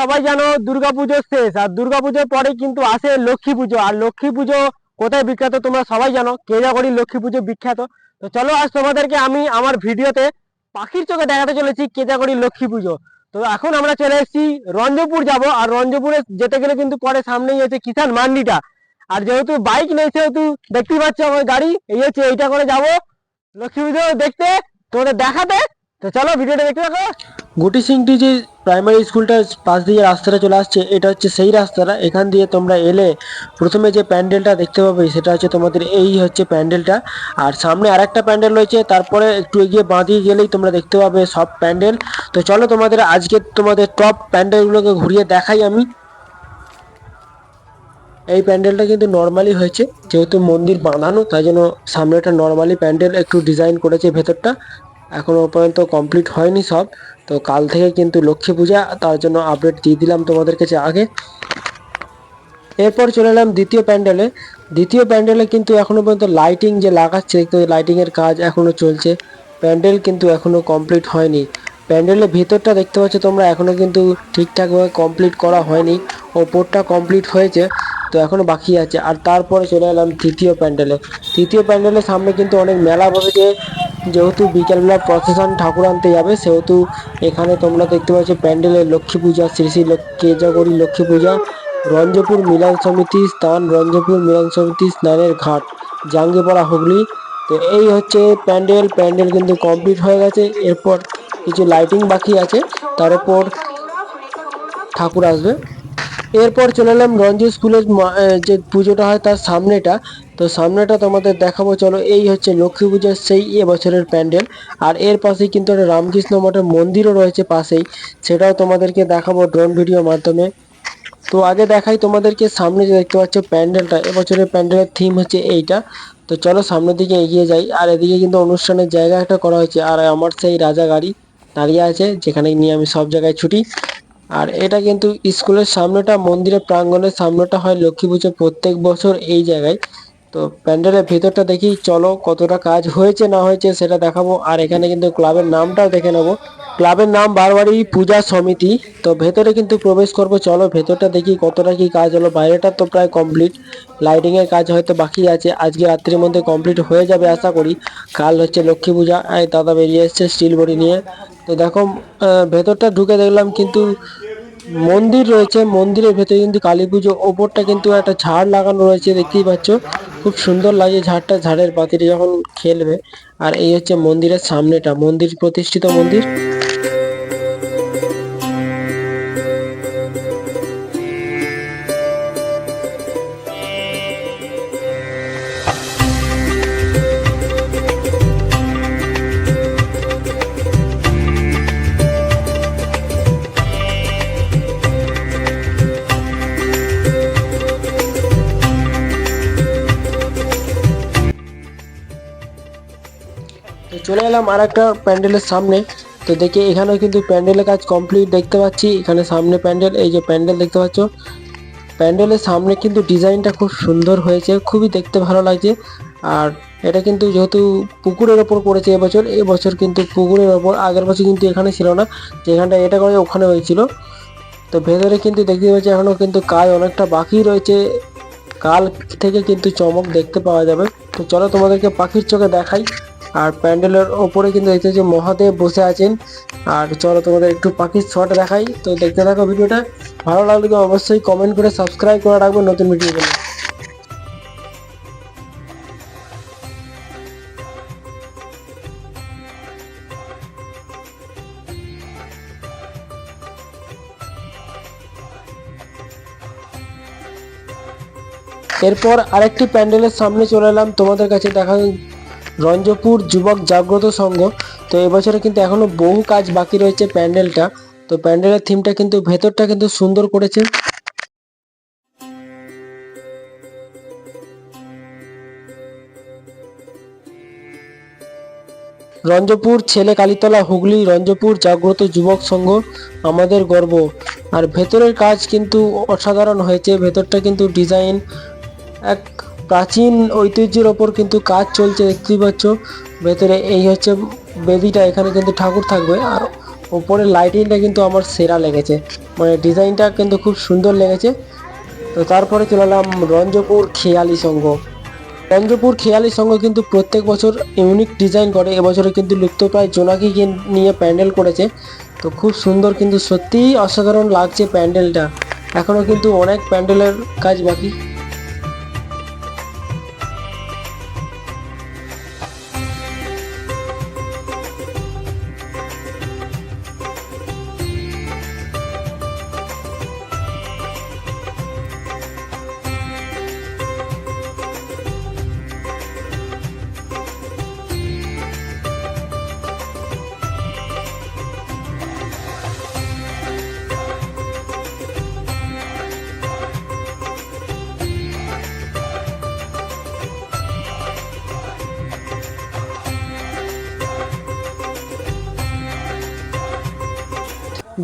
সবাই জানো দুর্গাপুজো শেষ, আর দুর্গাপুজোর পরে কিন্তু আসে লক্ষ্মী পুজো। আর লক্ষ্মী পুজো কোথায় বিখ্যাত তোমরা সবাই জানো, কেজাগড়ি লক্ষ্মী পুজো বিখ্যাত। তো চলো আজ তোমাদেরকে আমি আমার ভিডিওতে পাখির চোখে দেখাতে চলেছি কেজাগড়ি লক্ষ্মী পুজো। তো এখন আমরা চলে এসেছি রঞ্জপুর যাব, আর রঞ্জপুরে যেতে গেলে কিন্তু পরে সামনেই হচ্ছে কিষান মান্ডিটা। আর যেহেতু বাইক নেই, সেহেতু দেখতেই পাচ্ছ আমার গাড়ি, এই হচ্ছে এইটা করে যাব লক্ষ্মী পুজো দেখতে, তোমাদের দেখাতে। তো চলো ভিডিওটা দেখতে থাকো। গুটি সিংটি যে প্রাইমারি স্কুলটার পাশ দিয়ে রাস্তাটা চলে আসছে, এটা হচ্ছে সেই রাস্তাটা। এখান দিয়ে তোমরা এলে প্রথমে যে প্যান্ডেলটা দেখতে পাবে, সেটা হচ্ছে তোমাদের এই হচ্ছে প্যান্ডেলটা। আর সামনে আরেকটা প্যান্ডেল রয়েছে, তারপরে একটু এগিয়ে বাঁধিয়ে গেলেই তোমরা দেখতে পাবে সব প্যান্ডেল। তো চলো তোমাদের আজকে তোমাদের টপ প্যান্ডেলগুলোকে ঘুরিয়ে দেখাই আমি। এই প্যান্ডেলটা কিন্তু নর্মালি হয়েছে, যেহেতু মন্দির বাঁধানো, তাই জন্য সামনেটা নর্মালি প্যান্ডেল একটু ডিজাইন করেছে ভেতরটা। এখনও পর্যন্ত কমপ্লিট হয়নি সব। তো কাল থেকে কিন্তু লক্ষ্মী পূজা, তার জন্য আপডেট দিয়ে দিলাম তোমাদের কাছে আগে। এরপর চলে এলাম দ্বিতীয় প্যান্ডেলে। দ্বিতীয় প্যান্ডেলে কিন্তু এখনও পর্যন্ত লাইটিং যে লাগাচ্ছে তো লাইটিং এর কাজ এখনও চলছে। প্যান্ডেল কিন্তু এখনও কমপ্লিট হয়নি। প্যান্ডেলের ভিতরটা দেখতে পাচ্ছ তোমরা, এখনও কিন্তু ঠিকঠাকভাবে কমপ্লিট করা হয়নি। ওপরটা কমপ্লিট হয়েছে, তো এখনও বাকি আছে। আর তারপরে চলে এলাম তৃতীয় প্যান্ডেলে। তৃতীয় প্যান্ডেলের সামনে কিন্তু অনেক মেলা বসেছে। যেহেতু বিকেলবেলা প্রসেশন ঠাকুর আনতে যাবে, সেহেতু এখানে তোমরা দেখতে পাচ্ছ প্যান্ডেলে লক্ষ্মী পূজা, শ্রী শ্রী কেজাগরি লক্ষ্মী পূজা, রঞ্জপুর মিলন সমিতি স্থান, রঞ্জপুর মিলন সমিতি স্নানের ঘাট, জাঙ্গিপাড়া হুগলি। তো এই হচ্ছে প্যান্ডেল প্যান্ডেল কিন্তু কমপ্লিট হয়ে গেছে। এরপর কিছু লাইটিং বাকি আছে, তার উপর ঠাকুর আসবে। এরপর চলে এলাম রঞ্জি স্কুলের যে পুজোটা হয় তার সামনেটা। তো সামনেটা তোমাদের দেখাবো, চলো এই হচ্ছে লক্ষ্মী পূজার সেই এবছরের প্যান্ডেল। আর এর পাশেই কিন্তু একটা রামকৃষ্ণ মঠের মন্দিরও রয়েছে পাশেই। সেটাও তোমাদেরকে দেখাবো ড্রোন ভিডিওর মাধ্যমে। তো আগে দেখাই তোমাদেরকে সামনে যে দেখতে পাচ্ছ প্যান্ডেলটা, এবছরের প্যান্ডেলের থিম হচ্ছে এইটা। তো চলো সামনের দিকে এগিয়ে যাই। আর এদিকে কিন্তু অনুষ্ঠানের জায়গা একটা করা হয়েছে। আর আমার সেই রাজা গাড়ি দাঁড়িয়ে আছে, যেখানে নিয়ে আমি সব জায়গায় ছুটি। আর এটা কিন্তু স্কুলের সামনেটা, মন্দিরের প্রাঙ্গণের সামনেটা হয় লক্ষ্মী পুজো প্রত্যেক বছর এই জায়গায়। তো প্যান্ডেলের ভেতরটা দেখি, চলো কতটা কাজ হয়েছে না হয়েছে সেটা দেখাবো। আর এখানে কিন্তু ক্লাবের নামটাও দেখে নেব। ক্লাবের নাম বারবারই পূজা সমিতি। তো ভেতরে কিন্তু প্রবেশ করব, চলো ভেতরটা দেখি কতটা কি কাজ হলো। বাইরেটা তো প্রায় কমপ্লিট লাইটিং এর কাজ হয়তো বাকি আছে। আজকে রাত্রির মধ্যে কমপ্লিট হয়ে যাবে আশা করি। কাল হচ্ছে লক্ষ্মী পূজা। দাদা বেরিয়ে এসছে স্টিল বডি নিয়ে। তো দেখো ভেতরটা ঢুকে দেখলাম কিন্তু মন্দির রয়েছে, মন্দিরের ভেতরে কিন্তু কালী পুজো, ওপরটা কিন্তু একটা ঝাড় লাগানো রয়েছে, দেখতেই পাচ্ছ। খুব সুন্দর লাগে ঝাড়টা, ঝাড়ের বাতিটা যখন খেলবে। আর এই হচ্ছে মন্দিরের সামনেটা, মন্দির প্রতিষ্ঠিত মন্দির। চলে এলাম আর একটা প্যান্ডেলের সামনে। তো দেখি এখানেও কিন্তু প্যান্ডেলের কাজ কমপ্লিট দেখতে পাচ্ছি। এখানে সামনে প্যান্ডেল, এই যে প্যান্ডেল দেখতে পাচ্ছ। প্যান্ডেলের সামনে কিন্তু ডিজাইনটা খুব সুন্দর হয়েছে, খুবই দেখতে ভালো লাগছে। আর এটা কিন্তু যেহেতু পুকুরের ওপর করেছে এবছর এবছর কিন্তু পুকুরের ওপর, আগের বছর কিন্তু এখানে ছিল না, যেখানটা এটা করে ওখানে হয়েছিল। তো ভেতরে কিন্তু দেখতে পাচ্ছি এখনও কিন্তু কাজ অনেকটা বাকি রয়েছে। কাল থেকে কিন্তু চমক দেখতে পাওয়া যাবে। তো চলো তোমাদেরকে পাখির চোখে দেখাই। আর প্যান্ডেলের ওপরে কিন্তু দেখতে পাচ্ছি মহাদেব বসে আছেন। আর চলো তোমাদের একটু পাখির শট দেখাই। তো দেখতে থাকো ভিডিওটা। ভালো লাগলে অবশ্যই কমেন্ট করে সাবস্ক্রাইব করে রাখবে নতুন ভিডিও এরপর আরেকটি প্যান্ডেলের সামনে চলে এলাম। তোমাদের কাছে দেখা রঞ্জপুর যুবক জাগ্রত সংঘ। তো এবছরে কিন্তু এখনও বহু কাজ বাকি রয়েছে প্যান্ডেলটা। তো প্যান্ডেলের থিমটা কিন্তু, ভেতরটা কিন্তু সুন্দর করেছে। রঞ্জপুর ছেলে কালীতলা হুগলি রঞ্জপুর জাগ্রত যুবক সংঘ, আমাদের গর্ব। আর ভেতরের কাজ কিন্তু অসাধারণ হয়েছে, ভেতরটা কিন্তু ডিজাইন এক প্রাচীন ঐতিহ্যের ওপর কিন্তু কাজ চলছে দেখতেই পাচ্ছ ভেতরে এই হচ্ছে বেদিটা, এখানে কিন্তু ঠাকুর থাকবে। আর ওপরের লাইটিংটা কিন্তু আমার সেরা লেগেছে। মানে ডিজাইনটা কিন্তু খুব সুন্দর লেগেছে। তো তারপরে চলে এলাম রঞ্জপুর খেয়ালি সংঘ। রঞ্জপুর খেয়ালি সংঘ কিন্তু প্রত্যেক বছর ইউনিক ডিজাইন করে। এবছরে কিন্তু লুপ্তপ্রায় জোনাকি নিয়ে প্যান্ডেল করেছে। তো খুব সুন্দর কিন্তু সত্যিই অসাধারণ লাগছে প্যান্ডেলটা। এখনও কিন্তু অনেক প্যান্ডেলের কাজ বাকি।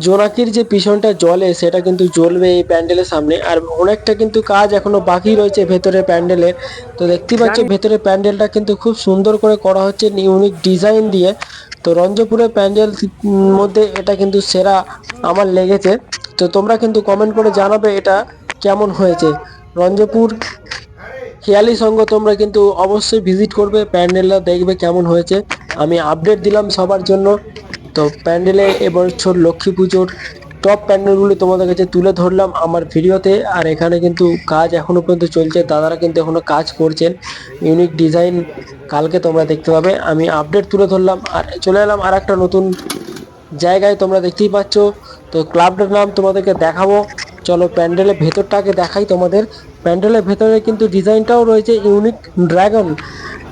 জোনাকির যে পিছনটা জ্বলে সেটা কিন্তু জ্বলবে এই প্যান্ডেলের সামনে। আর অনেকটা কিন্তু কাজ এখনও বাকি রয়েছে ভেতরে প্যান্ডেলের তো দেখতে পাচ্ছ ভেতরে প্যান্ডেলটা কিন্তু খুব সুন্দর করে করা হচ্ছে ইউনিক ডিজাইন দিয়ে। তো রঞ্জপুরের প্যান্ডেল মধ্যে এটা কিন্তু সেরা আমার লেগেছে। তো তোমরা কিন্তু কমেন্ট করে জানাবে এটা কেমন হয়েছে। রঞ্জপুর খেয়ালি সঙ্গ তোমরা কিন্তু অবশ্যই ভিজিট করবে প্যান্ডেলটা দেখবে কেমন হয়েছে। আমি আপডেট দিলাম সবার জন্য। তো প্যান্ডেলে এবছর লক্ষ্মী পুজোর টপ প্যান্ডেলগুলি তোমাদের কাছে তুলে ধরলাম আমার ভিডিওতে। আর এখানে কিন্তু কাজ এখনও পর্যন্ত চলছে, দাদারা কিন্তু এখনও কাজ করছেন। ইউনিক ডিজাইন কালকে তোমরা দেখতে পাবে। আমি আপডেট তুলে ধরলাম। আর চলে এলাম আর একটা নতুন জায়গায়, তোমরা দেখতেই পাচ্ছ। তো ক্লাবটার নাম তোমাদেরকে দেখাবো। চলো প্যান্ডেলের ভেতরটাকে দেখাই তোমাদের। প্যান্ডেলের ভেতরে কিন্তু ডিজাইনটাও রয়েছে ইউনিক ড্রাগন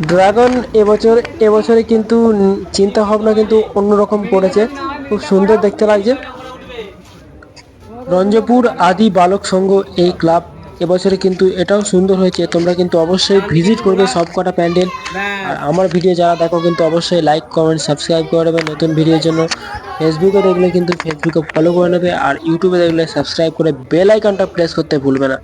ড্রাগন এবছর এবছরে কিন্তু চিন্তা ভাবনা কিন্তু অন্যরকম করেছে খুব সুন্দর দেখতে লাগছে। রঞ্জপুর আদি বালক সংঘ এই ক্লাব এবছরে কিন্তু এটাও সুন্দর হয়েছে। তোমরা কিন্তু অবশ্যই ভিজিট করবে সব কটা প্যান্ডেল। আর আমার ভিডিও যারা দেখো কিন্তু অবশ্যই লাইক কমেন্ট সাবস্ক্রাইব করে নেবে নতুন ভিডিওর জন্য। ফেসবুকে দেখলে কিন্তু ফেসবুকে ফলো করে নেবে। আর ইউটিউবে দেখলে সাবস্ক্রাইব করে বেল আইকনটা প্রেস করতে ভুলবে না।